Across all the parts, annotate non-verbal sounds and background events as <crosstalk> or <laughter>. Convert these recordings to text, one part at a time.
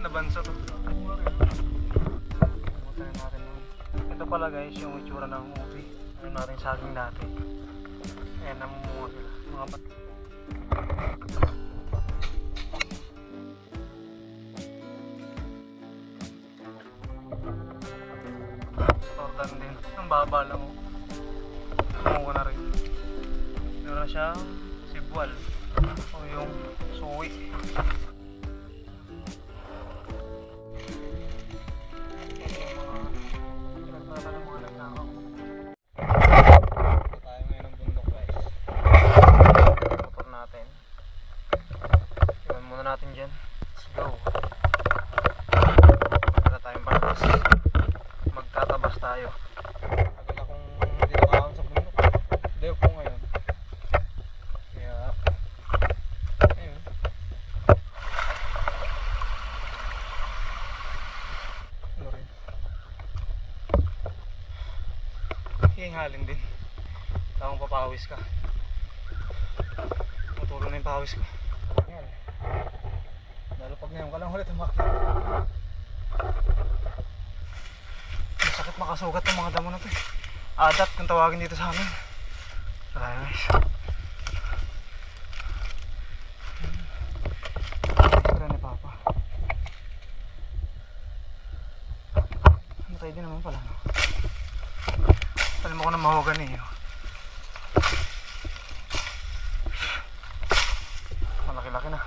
Nabansa to. Putayin natin yun. Ito pala guys yung itsura ng ubi. Ano natin saging dati. Ayan, namumunga sila. Mga bat Tordan din. Ang baba lang. oh. Namunga na rin. Meron na siyang sibwal. O yung suwi. Hihingalin din. Tamang papawis ka. Matulong na yung pawis ko. Lalo pag ngayon ka lang ulit umakyat. Masakit makasugat ng mga damo na to eh. Adat kung tawagin dito sa amin. Tara guys. Din naman pala. No? Alam mo ko na mahugan eh. Malaki-laki na.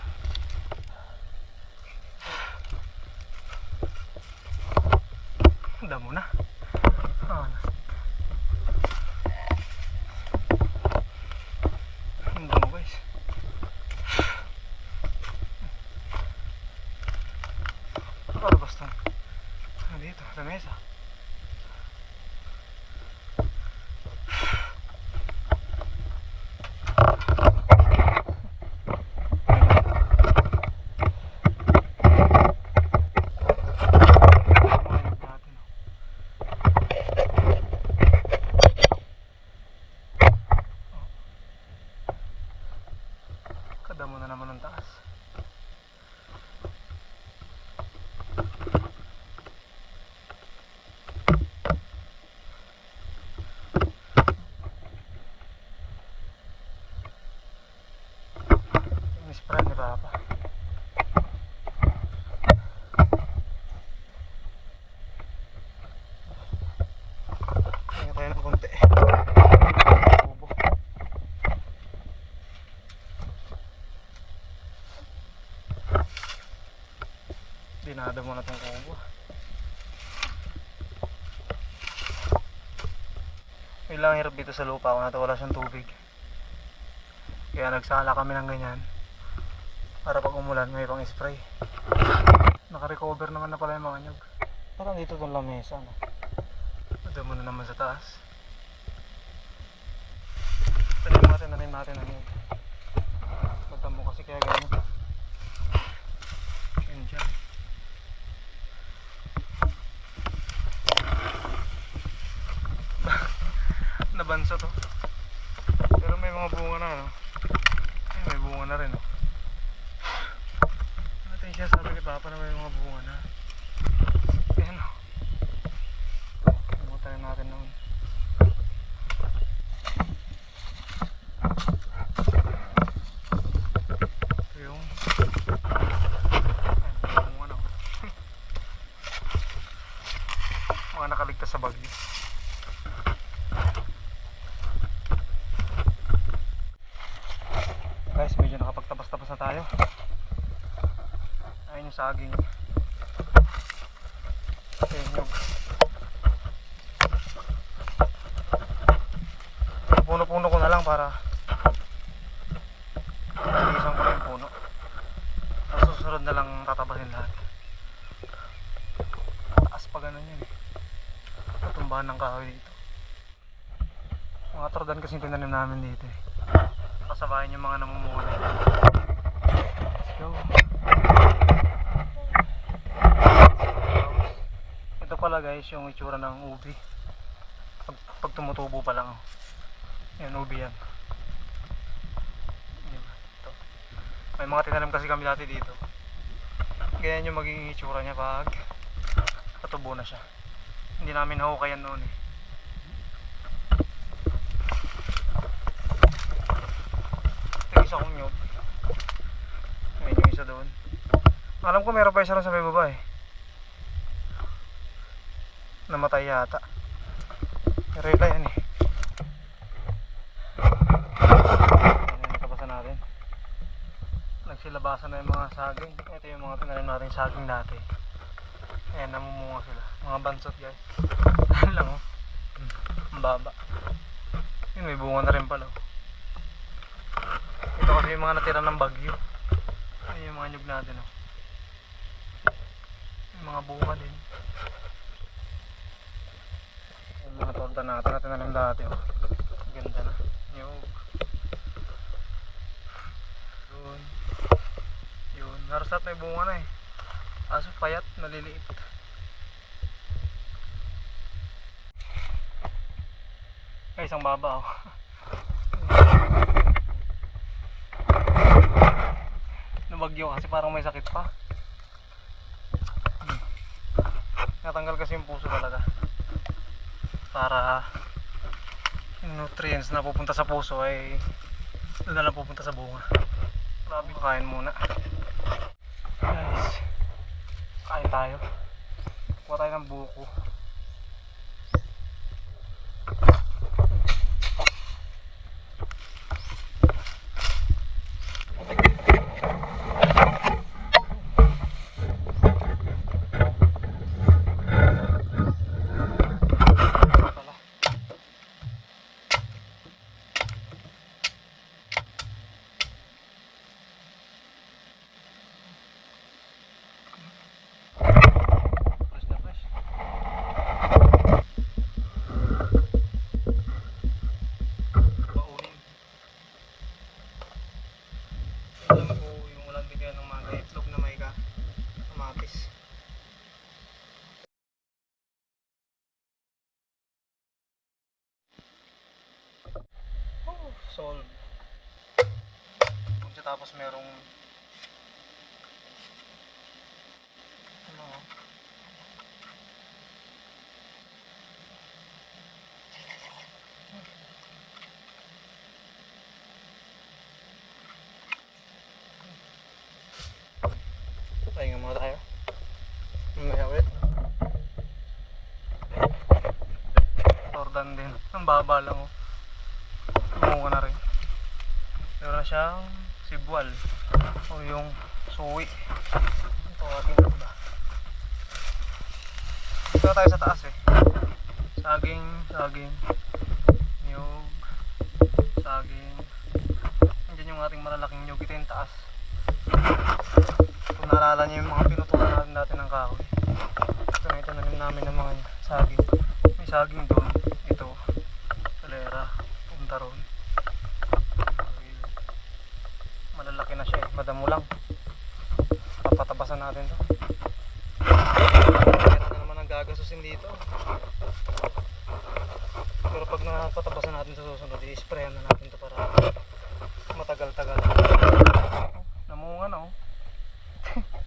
Damo na. Ah, Ang damo guys. Ano basta? Ah, dito, sa mesa. Mayroon natin, oh. Kadamo na naman ang taas. Yung spread ni Papa. Tingnan tayo ng konti. Dinada mo na tong kubo. May lang hirap dito sa lupa kung nato wala siyang tubig. Kaya nagsala kami ng ganyan. Para pag umulan may pang spray. Naka-recover naman na pala yung mga nyug. Parang dito itong lamesa. No? Madamo na naman sa taas. Tanim natin na rin natin ang nyug. Madamo kasi kaya ganyan. Yun dyan. <laughs> Nabansa to. Pero may mga bunga na, no? Ay, may bunga na rin, no? Natin siya sabi ni Papa na may mga bunga na. Ayan, no? Natin noon. Yung... Na. <laughs> mga nakaligtas sa bagyo. Guys, medyo nakapagtabas-tabas na tayo. Ayun yung saging. Ito yung nyug. Puno-puno ko na lang para Nalisan ko na yung puno. Tapos susunod na lang tatabasin lahat. Taas pa ganun yun eh. Patumbahan ng kahoy dito. Mga tordan kasi tinanim namin dito eh. Kasabayan yung mga namumuha na ito. Let's go. Ito pala guys yung itsura ng ubi. Pag, pag tumutubo pa lang. oh. Yan, ubi yan. Yan, ito. May mga tinanim kasi kami dati dito. ganyan yung magiging itsura niya pag patubo na siya. Hindi namin nahukayan noon eh. Ito isa kong nyog. Ayun yung isa doon. Alam ko meron pa isa rin sa may baba eh. Namatay yata. Rela yan eh. Ayan yung tapasan natin. Nagsilabasan na yung mga saging. Ito yung mga tinanim natin saging dati. Ayan, namumunga sila. Mga bansot guys. Ayan lang oh. Ang baba. Yun, may bunga na rin pala. Ito kasi yung mga natira ng bagyo. Ayan yung mga nyug natin oh. Yung mga bunga din. Yung mga torta natin na tinanim dati oh. Ganda na. Nyug. Yun. Yun. Halos lahat may bunga na eh. Aso payat, maliliit. Ay, isang baba oh. <laughs> Nabagyo kasi parang may sakit pa. Hmm. Natanggal kasi yung puso talaga. Para yung nutrients na pupunta sa puso ay doon na lang pupunta sa bunga. Grabe, kain muna. Guys, kain tayo. Kuha tayo ng buko. Pala. Fresh na fresh. Baunin. Alam ko yung ulan bigyan ng mga itlog na may ka kamatis. Oh, solve. Tapos merong ano Pahinga muna tayo. Mamaya ulit. Tordan din. Ang baba lang oh. Tumungo na rin. Meron na siyang sibwal. O yung suwi. Ang tawagin ba? Dito tayo sa taas eh. Saging, saging. Nyug. Saging. Andiyan yung ating malalaking nyug. Ito yung taas. Kung naalala niyo yung mga pinutukan natin dati ng kahoy. Ito na itinanim namin ng mga saging. May saging doon. Ito. Kalera. Punta roon. Malalaki na siya eh. Madamo lang. Papatabasan natin to. Meron na naman ang gagasusin dito. Pero pag napatabasan natin sa susunod, i-sprayan na natin to para matagal-tagal. Namunga na oh. <laughs>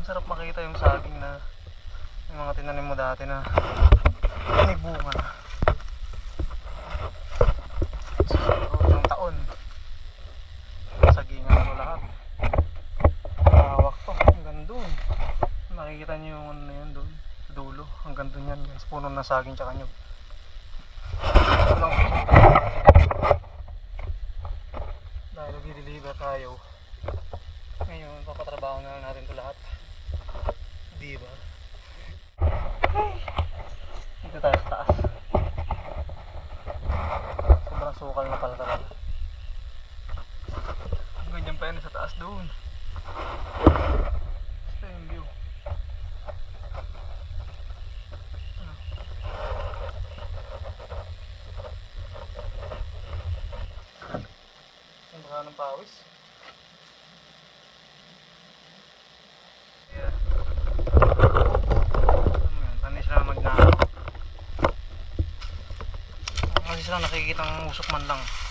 Ang sarap makita yung saging na yung mga tinanim mo dati na may na. Siguro ng taon. Sagingan ko lahat. Hawak to. Hanggang doon. Makikita niyo yung ano na yun doon. Sa dulo. Hanggang doon yan guys. Puno ng saging tsaka nyug. Dahil nag-deliver tayo. Ngayon, papatrabaho na lang natin ito lahat. Di ba? Dito tayo sa taas. Sobrang sukal na pala talaga. Ganyan pa yan sa taas doon. Basta yung view. Ano? Ang baka ng pawis. Paano sila magnakaw? Kasi sila nakikita ng usok man lang.